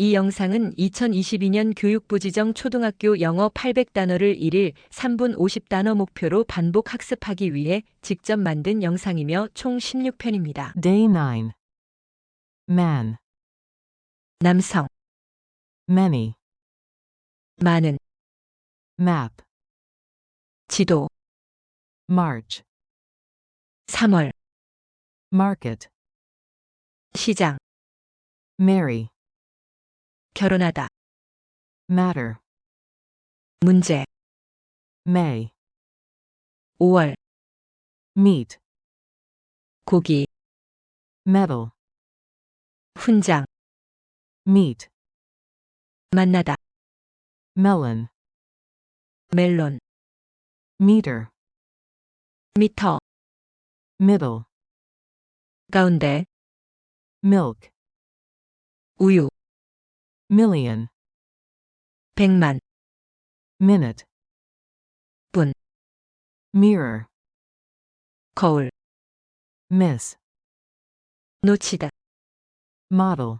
이 영상은 2022년 교육부 지정 초등학교 영어 800단어를 1일 3분 50단어 목표로 반복 학습하기 위해 직접 만든 영상이며 총 16편입니다. Day 9. Man. 남성, Many. 많은, Map. 지도, March. 3월, Market. 시장, Marry. 결혼하다, Matter. 문제, May. 5월, Meat. 고기, Metal. 훈장, Meat. 만나다, Melon. 멜론, Meter. 미터, Middle. 가운데, Milk. 우유, Million. 백만, Minute. 분, Mirror. 거울, Miss. 놓치다, Model.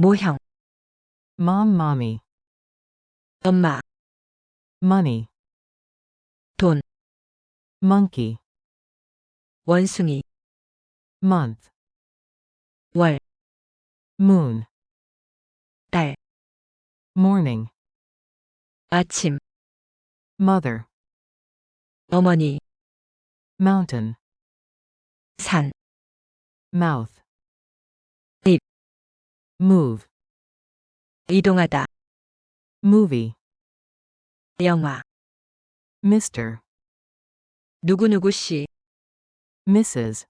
모형, Mom mommy. 엄마, Money. 돈, Monkey. 원숭이, Month. 월, Moon. 달, Morning. 아침, Mother. 어머니, Mountain. 산, Mouth. 입. Move. 이동하다, Movie. 영화, Mr. 누구누구 씨, Mrs.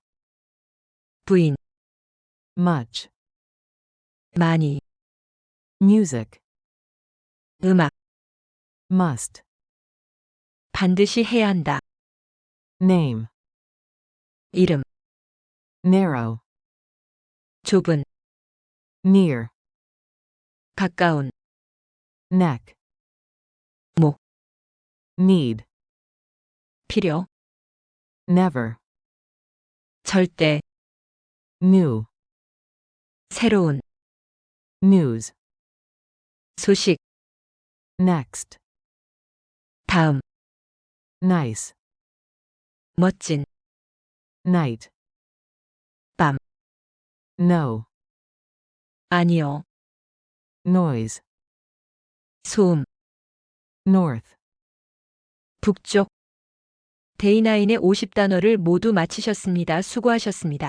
부인, Much. 많이, Music. 음악, Must. 반드시 해야 한다, Name. 이름, Narrow. 좁은, Near. 가까운, Neck. 목. Need. 필요, Never. 절대, New. 새로운, News. 소식, Next. 다음, Nice. 멋진, Night. 밤. No. 아니요, Noise. 소음, North. 북쪽. 데이나인의 50단어를 모두 마치셨습니다. 수고하셨습니다.